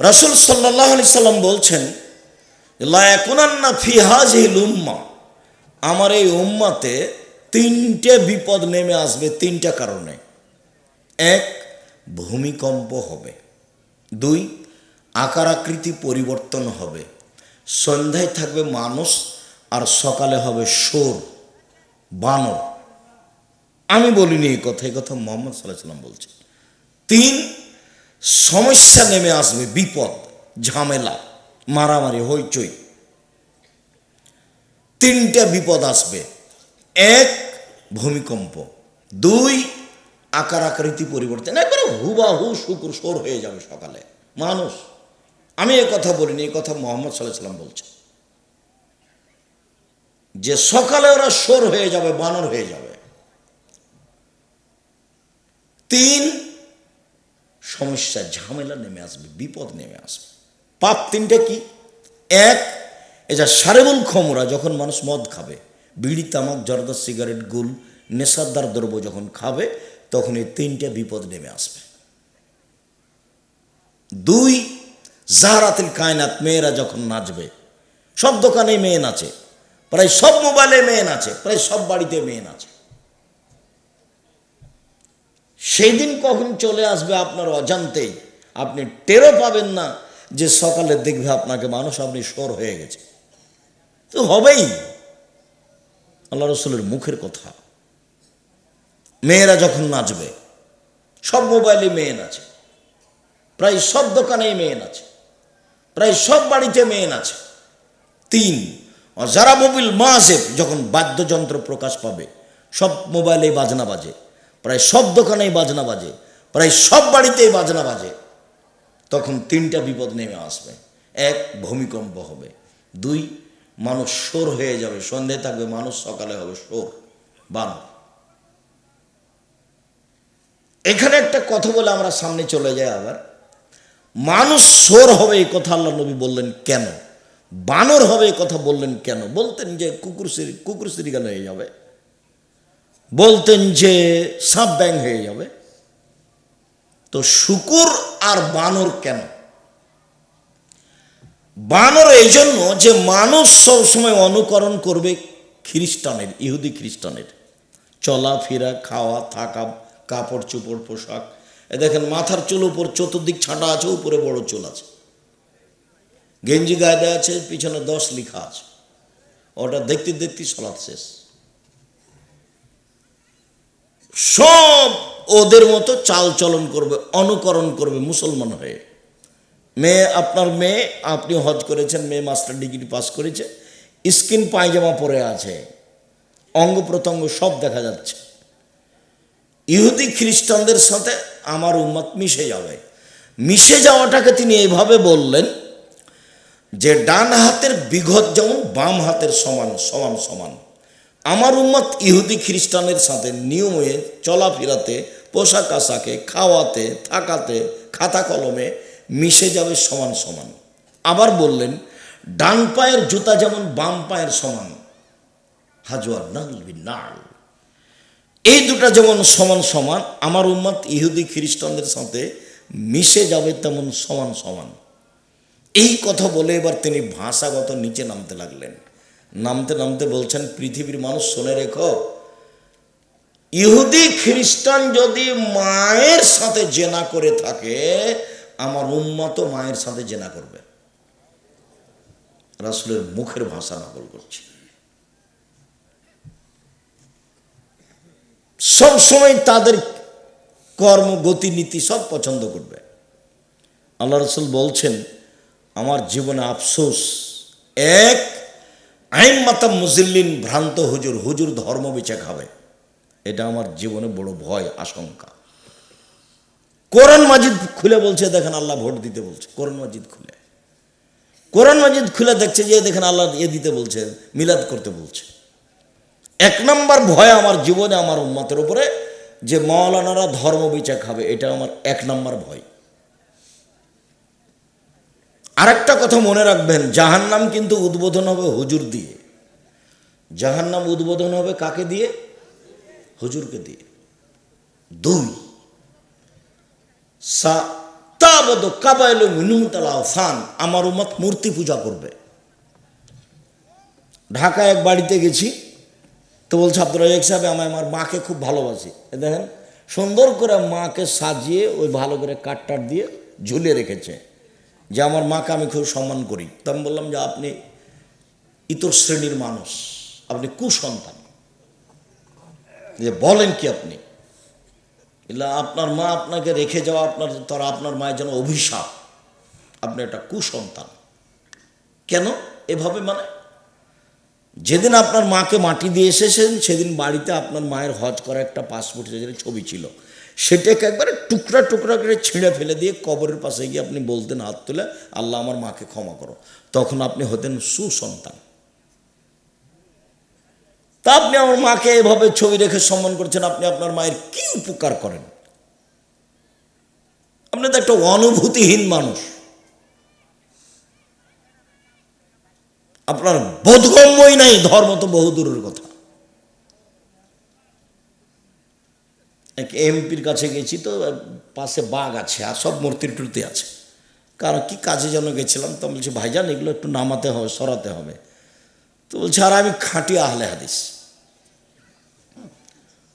রসুল সাল্লাহ আলি সাল্লাম বলছেন লায়াকুনান্না ফিহাজিল উম্মা। আমার এই উম্মাতে তিনটে বিপদ নেমে আসবে তিনটা কারণে। এক, ভূমিকম্প হবে। দুই, আকার আকৃতি পরিবর্তন হবে। সন্ধ্যায় থাকবে মানুষ আর সকালে হবে সোর বানর। আমি বলিনি এই কথা এই কথা মোহাম্মদ সাল্লাহ সাল্লাম বলছেন তিন সমস্যা নেমে আসবে, বিপদ, ঝামেলা, মারামারি, হইচই। তিনটা বিপদ আসবে। এক, ভূমিকম্প। দুই, আকার আকৃতি পরিবর্তন। একবারে হুবাহু শুকুর সোর হয়ে যাবে সকালে। মানুষ, আমি এ কথা বলিনি এই কথা মোহাম্মদ সাল্লাহ সাল্লাম বলছে যে সকালে ওরা সোর হয়ে যাবে, বানর হয়ে যাবে। তিন সমস্যা, ঝামেলা নেমে আসবে, বিপদ নেমে আসবে। পাপ তিনটে কি? এক এটা সারেবুল খমরা যখন মানুষ মদ খাবে, বিড়ি, তামাক, জর্দা, সিগারেট, গুল, নেশাদার দ্রব্য যখন খাবে, তখন এই তিনটে বিপদ নেমে আসবে। দুই, জাহারাতিল কায়নাত, মেয়েরা যখন নাচবে, সব দোকানে মেয়ে নাচে, প্রায় সব মোবাইলে মেয়ে নাচে, প্রায় সব বাড়িতে মেয়ে নাচে। সেই দিন কখন চলে আসবে আপনার অজান্তেই আপনি টেরও পাবেন না যে সকালে দেখবে আপনাকে মানুষ আপনি সর হয়ে গেছে। তো হবেই। আল্লাহ রসুলের মুখের কথা। মেয়েরা যখন নাচবে, সব মোবাইলে মেয়ে নাচে। প্রায় সব দোকানেই মেয়ে নাচে। প্রায় সব বাড়িতে মেয়ে নাচে। তিন, যারা মোবিল মাসেব যখন বাদ্যযন্ত্র প্রকাশ পাবে, সব মোবাইলেই বাজনা বাজে। প্রায় সব দোকানেই বাজনা বাজে, প্রায় সব বাড়িতেই বাজনা বাজে। তখন তিনটা বিপদ নেমে আসবে। এক, ভূমিকম্প হবে। দুই, মানুষ সোর হয়ে যাবে। সন্ধে থাকবে, মানুষ সকালে হবে সোর বানর। এখানে একটা কথা বলে আমরা সামনে চলে যাই আবার। মানুষ সোর হবে এই কথা আল্লাহ নবী বললেন কেন? বানর হবে এই কথা বললেন কেন? বলতেন যে কুকুর সিরি কুকুর সিরিগাল হয়ে যাবে। বলতেন যে সাপ ব্যাং হয়ে যাবে। তো শুকুর আর বানর কেন? বানর এই জন্য যে মানুষ সবসময় অনুকরণ করবে খ্রিস্টানের, ইহুদি খ্রিস্টানের। চলাফেরা, খাওয়া, থাকা, কাপড় চোপড়, পোশাক। এ দেখেন, মাথার চুল উপর চতুর্দিক ছাঁটা আছে, উপরে বড় চুল আছে। গেঞ্জি গায়ে আছে, পিছনে দশ লিখা আছে। ওটা দেখতে দেখতে সলাৎ শেষ। সব ওদের মতো চাল চলন করবে, অনুকরণ করবে মুসলমান হয়ে। মেয়ে, আপনার মেয়ে, আপনি হজ করেছেন, মেয়ে মাস্টার ডিগ্রি পাস করেছে, স্কিন পায়জামা পরে আছে, অঙ্গ প্রত্যঙ্গ সব দেখা যাচ্ছে। ইহুদি খ্রিস্টানদের সাথে আমার উম্মত মিশে যাবে। মিশে যাওয়াটাকে তিনি এইভাবে বললেন যে, ডান হাতের বিঘত যেমন বাম হাতের সমান সমান সমান। আমার উম্মত ইহুদি খ্রিস্টানের সাথে নিয়মে চলাফেরাতে পোশাক আশাকে খাওয়াতে, থাকাতে খাতা কলমে মিশে যাবে সমান সমান। আবার বললেন, ডান পায়ের জুতা যেমন বাম পায়ের সমান। হাজুয়ার নাল। এই দুটা যেমন সমান সমান, আমার উম্মত ইহুদি খ্রিস্টানদের সাথে মিশে যাবে তেমন সমান সমান। এই কথা বলে এবার তিনি ভাষাগত নিচে নামতে লাগলেন। নামতে নামতে বলছেন, পৃথিবীর মানুষ শুনে রেখো। ইহুদি খ্রিস্টান যদি মায়ের সাথে জেনা করে থাকে, আমার উম্মত মায়ের সাথে জেনা করবে। রাসুলের মুখের ভাষা নকল করছি। সব সময় তাদের কর্ম গতিনীতি সব পছন্দ করবে। আল্লাহ রসুল বলছেন, আমার জীবনে আফসোস, এক আইন মাতাম মুজিল্লিন ভ্রান্ত হুজুর হুজুর ধর্ম বেচে খাবে এটা আমার জীবনে বড় ভয়, আশঙ্কা। কোরআন মাজিদ খুলে বলছে, দেখেন আল্লাহ ভোট দিতে বলছে, কোরআন মাজিদ খুলে। কোরআন মাজিদ খুলে দেখছে যে, দেখেন আল্লাহ এ দিতে বলছে, মিলাদ করতে বলছে। এক নম্বর ভয় আমার জীবনে, আমার উন্মতের উপরে, যে মাওলানারা ধর্ম বিচার খাবে এটা আমার এক নম্বর ভয়। আরেকটা কথা মনে রাখবেন, জাহান্নাম কিন্তু উদ্বোধন হবে হুজুর দিয়ে। জাহান্নাম উদ্বোধন হবে কাকে দিয়ে? হুজুরকে দিয়ে। দুই, সা তা ইয়াবদ কাবাইল মিনুমতাল আহসান আমার উম্মত মূর্তি পূজা করবে। ঢাকায় এক বাড়িতে গেছি, তো বলছে আব্দুল রাজাক সাহেব, আমি আমার মাকে খুব ভালোবাসি। দেখেন, সুন্দর করে মাকে সাজিয়ে ওই ভালো করে কাটটার দিয়ে ঝুলিয়ে রেখেছে। যে আমার মাকে আমি খুব সম্মান করি। তো আমি বললাম যে আপনি ইতর শ্রেণির মানুষ, আপনি কুসন্তান। যে বলেন কি আপনি? আপনার মা আপনাকে রেখে যাওয়া আপনার, তারা আপনার মায়ের জন্য অভিশাপ। আপনি একটা কুসন্তান। কেন? এভাবে মানে যেদিন আপনার মাকে মাটি দিয়ে এসেছেন, সেদিন বাড়িতে আপনার মায়ের হজ করা একটা পাসপোর্ট ছবি ছিল। সেটাকে একবারে টুকরা টুকরা করে ছিঁড়ে ফেলে দিয়ে কবরের পাশে গিয়ে আপনি বলতেন, হাত তুলে আল্লাহ আমার মাকে ক্ষমা করো। তখন আপনি হতেন সুসন্তান। তা আপনি আমার মাকে এভাবে ছবি রেখে সম্মান করছেন, আপনি আপনার মায়ের কি উপকার করেন? আপনি তো একটা অনুভূতিহীন মানুষ। আপনার বোধগম্যই নাই, ধর্ম তো বহুদূরের কথা। এক এমপির কাছে গেছি তো পাশে বাঘ আছে আর সব মূর্তির টুর্তি আছে। কারণ কি কাজে যেন গেছিলাম তো বলছি, ভাইজান, এগুলো একটু নামাতে হবে, সরাতে হবে। তো বলছে, আর আমি খাঁটি আহলে হাদিস।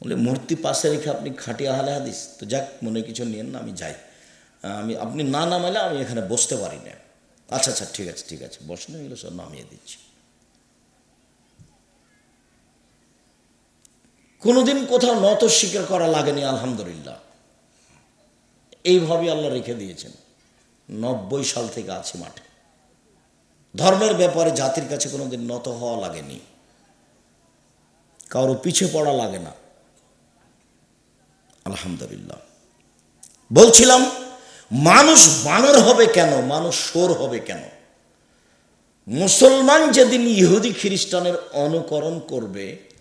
বলে, মূর্তি পাশে রেখে আপনি খাঁটি আহলে হাদিস? তো যাক, মনে কিছু নিয়েন না, আমি যাই। আমি, আপনি না নামাইলে আমি এখানে বসতে পারি না। আচ্ছা আচ্ছা ঠিক আছে ঠিক আছে, বসেন, এগুলো সব নামিয়ে দিচ্ছি। কোনোদিন কোথাও নত স্বীকার করা লাগেনি, আলহামদুলিল্লাহ। এইভাবে আল্লাহ রেখে দিয়েছেন। নব্বই সাল থেকে আছি মাঠে। ধর্মের ব্যাপারে জাতির কাছে কোনোদিন নত হওয়া লাগেনি। কারও পিছে পড়া লাগে না। আলহামদুলিল্লাহ। বলছিলাম, মানুষ বানর হবে কেন? মানুষ সোর হবে কেন? মুসলমান যেদিন ইহুদি খ্রিস্টানের অনুকরণ করবে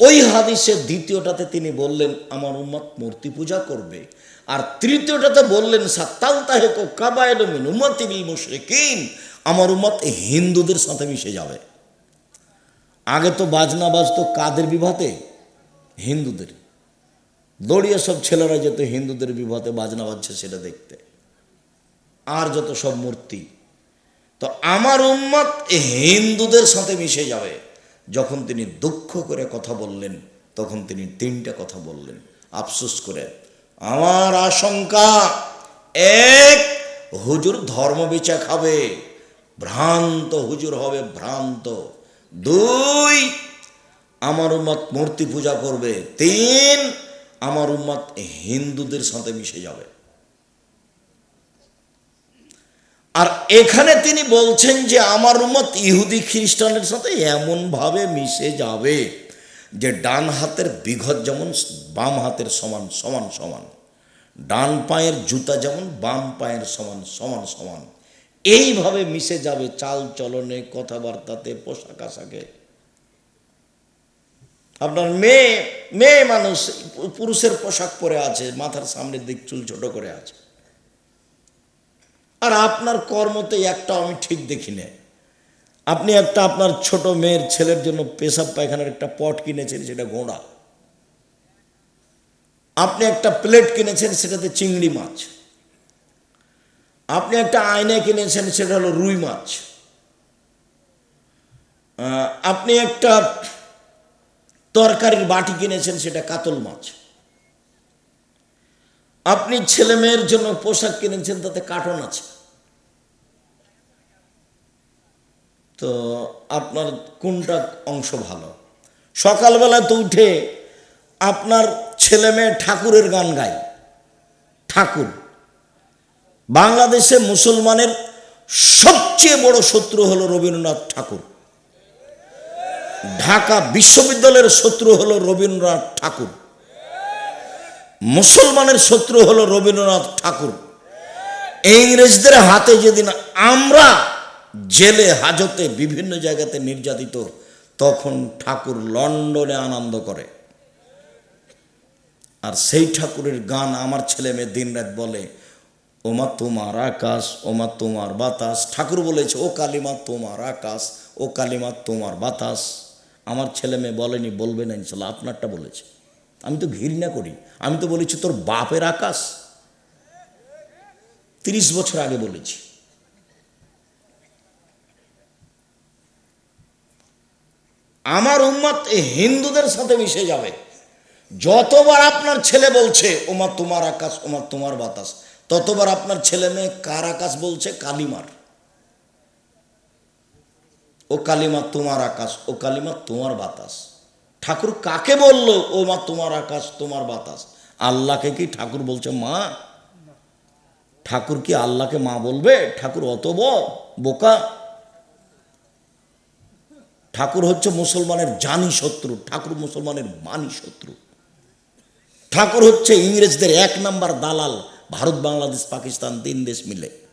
ওই হাদিসের দ্বিতীয়টাতে তিনি বললেন, আমার উম্মত মূর্তি পূজা করবে। আর তৃতীয়টাতে বললেন সাত্তাল তাহেক কাবায়লমিন উম্মতিবিল মুশরিকিন। আমার উম্মত হিন্দুদের সাথে মিশে যাবে। আগে তো বাজনা বাজতো কাদের বিভাতে হিন্দুদের। দড়িয়ে সব ছেলেরা যেত হিন্দুদের বিভাতে বাজনা বাজছে সেটা দেখতে। আর যত সব মূর্তি। তো আমার উম্মত হিন্দুদের সাথে মিশে যাবে। যখন তিনি দুঃখ করে কথা বললেন, তখন তিনি তিনটা কথা বললেন। আফসোস করে, আমার আশঙ্কা, এক, হুজুর ধর্ম বিচা খাবে, ভ্রান্ত হুজুর হবে ভ্রান্ত। দুই, আমার উম্মত মূর্তি পূজা করবে। তিন, আমার উম্মত হিন্দুদের সাথে মিশে যাবে। আর এখানে তিনি বলছেন যে আমার উম্মত ইহুদি খ্রিস্টানের সাথে এমনভাবে মিশে যাবে যে ডান হাতের বিঘত যেমন, বাম হাতের সমান সমান সমান। ডান পায়ের জুতা যেমন, বাম পায়ের সমান সমান সমান। এইভাবে মিশে যাবে চাল চলনে, কথাবার্তাতে, পোশাক আশাকে। আপনার মেয়ে মেয়ে মানুষ, পুরুষের পোশাক পরে আছে, মাথার সামনের দিক চুল ছোট করে আছে। আর আপনার কর্মতে একটা আমি ঠিক দেখি না আপনি একটা আপনার ছোট মেয়ের ছেলের জন্য পেশাব পায়খানার একটা পট কিনেছেন, সেটা ঘোড়া। আপনি একটা প্লেট কিনেছেন, সেটাতে চিংড়ি মাছ। আপনি একটা আয়না কিনেছেন, সেটা হলো রুই মাছ। আপনি একটা তরকারির বাটি কিনেছেন, সেটা কাতল মাছ। আপনি ছেলে মেয়ের জন্য পোশাক কিনেছেন, তাতে কার্টন আছে। তো আপনার কোনটা অংশ ভালো? সকালবেলা তো উঠে আপনার ছেলে মেয়ে ঠাকুরের গান গায় ঠাকুর। বাংলাদেশে মুসলমানের সবচেয়ে বড় শত্রু হলো রবীন্দ্রনাথ ঠাকুর। ঢাকা বিশ্ববিদ্যালয়ের শত্রু হলো রবীন্দ্রনাথ ঠাকুর। মুসলমানের শত্রু হলো রবীন্দ্রনাথ ঠাকুর। ইংরেজদের হাতে যেদিন আমরা জেলে, হাজতে, বিভিন্ন জায়গাতে নির্যাতিত, তখন ঠাকুর লন্ডনে আনন্দ করে। আর সেই ঠাকুরের গান আমার ছেলে মেয়ে দিনরাত বলে, ওমা তোমার আকাশ, ওমা তোমার বাতাস। ঠাকুর বলেছে, ও কালিমা তোমার আকাশ, ও কালিমা তোমার বাতাস। আমার ছেলে মেয়ে বলেনি, বলবে না ইনশাল্লাহ, আপনারটা বলেছে। আমি তো ঘৃণা করি। আমি তো বলেছি, তোর বাপের আকাশ? তিরিশ বছর আগে বলেছি। আমার উম্মত হিন্দুদের সাথে মিশে যাবে। যতবার আপনার ছেলে বলছে, ওমা তোমার আকাশ, ওমা তোমার বাতাস, ততবার আপনার ছেলে মেয়ে কার আকাশ বলছে? কালিমার। ও কালিমা তোমার আকাশ, ও কালিমা তোমার বাতাস। ঠাকুর কাকে বলল ও মা তোমার আকাশ, তোমার বাতাস আল্লাহকে কি ঠাকুর বলছে, মা ঠাকুর কি আল্লাহকে মা বলবে? ঠাকুর অত বোকা। ঠাকুর হচ্ছে মুসলমানের জানি শত্রু, ঠাকুর মুসলমানের মানি শত্রু। ঠাকুর হচ্ছে ইংরেজদের এক নাম্বার দালাল, ভারত, বাংলাদেশ, পাকিস্তান, তিন দেশ মিলে।